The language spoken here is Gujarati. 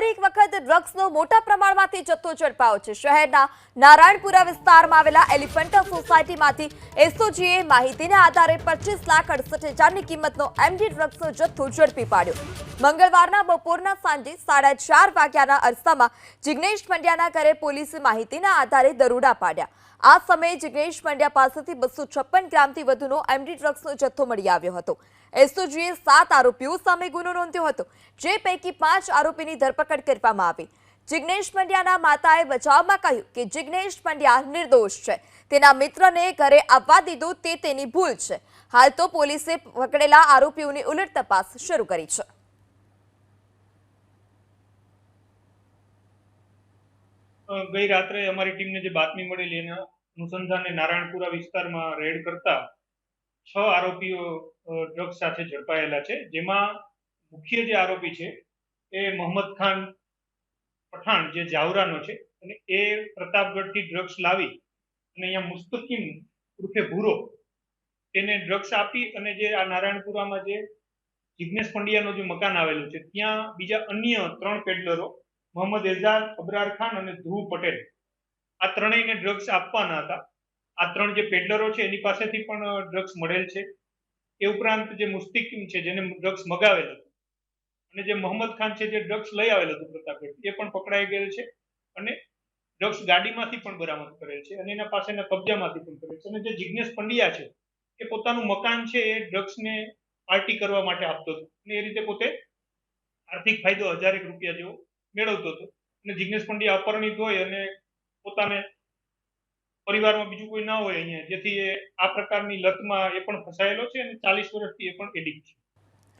ફરી એક વખત ડ્રગ્સનો મોટા પ્રમાણમાંથી જથ્થો ઝડપાયો છે. શહેરના નારાયણપુરા વિસ્તારમાં આવેલા એલિફન્ટા સોસાયટીમાંથી એસઓજીએ માહિતીના આધારે પચીસ લાખ અડસઠ હજારની કિંમતનો એમડી ડ્રગ્સનો જથ્થો ઝડપી પાડ્યો. મંગળવારના બપોરના સાંજે સાડા ચાર વાગ્યાના અરસામાં જિગ્નેશ પંડ્યાના ઘરે પોલીસે માહિતીના આધારે દરોડા પાડ્યા. આ સમયે જિગ્નેશ પંડ્યા પાસેથી બસો છપ્પન ગ્રામથી વધુનો એમડી ડ્રગ્સનો જથ્થો મળી આવ્યો હતો. એસઓજીએ સાત આરોપીઓ સામે ગુનો નોંધ્યો હતો, જે પૈકી પાંચ આરોપીની ધરપકડ કરવામાં આવી. જિગ્નેશ પંડ્યાના માતાએ બચાવમાં કહ્યું કે જિગ્નેશ પંડ્યા નિર્દોષ છે. તેના મિત્રને ઘરે આવવા દીધો તે તેની ભૂલ છે. હાલ તો પોલીસે પકડેલા આરોપીઓની ઉલટ તપાસ શરૂ કરી છે. ગઈ રાત્રે અમારી ટીમને જે બાતમી મળેલી એના અનુસંધાને નારાયણપુરા વિસ્તારમાં રેડ કરતા છ આરોપીઓ ડ્રગ્સ સાથે ઝડપાયેલા છે. જેમાં મુખ્ય જે આરોપી છે એ મોહમ્મદ ખાન પઠાણ જે જાવરાનો છે, અને એ પ્રતાપગઢથી ડ્રગ્સ લાવી અને અહીંયા મુસ્તકીમ ઉર્ફે ભૂરો તેને ડ્રગ્સ આપી અને જે આ નારાયણપુરામાં જે જિગ્નેશ પંડ્યાનું જે મકાન આવેલું છે, ત્યાં બીજા અન્ય ત્રણ પેડલરો મોહમ્મદ એઝાર અબરાર ખાન અને ધ્રુવ પટેલ, આ ત્રણેયને ડ્રગ્સ આપવાના હતા. આ ત્રણ જે પેડલરો છે, એની પાસેથી પણ ડ્રગ્સ મળેલ છે. એ ઉપરાંત જે મુસ્તિકીમ છે, જેને ડ્રગ્સ મગાવેલ હતું અને જે મોહમ્મદ ખાન છે, જે ડ્રગ્સ લઈ આવેલ હતું પ્રતાપગઢ, એ પણ પકડાઈ ગયેલ છે અને ડ્રગ્સ ગાડીમાંથી પણ બરામદ કરેલ છે અને એના પાસેના કબજામાંથી પણ કરેલ છે. અને જે જિગ્નેશ પંડ્યા છે, એ પોતાનું મકાન છે, એ ડ્રગ્સને પાર્ટી કરવા માટે આપતો હતો. અને એ રીતે પોતે આર્થિક ફાયદો હજારેક રૂપિયા જેવો મેળવતો હતો. અને જિગ્નેશ પંડ્યા અપરણિત હોય અને પોતાને પરિવારમાં બીજું કોઈ ના હોય અહીંયા, જેથી એ આ પ્રકારની લતમાં એ પણ ફસાયેલો છે અને ચાલીસ વર્ષથી એ પણ એડિક્ટ છે.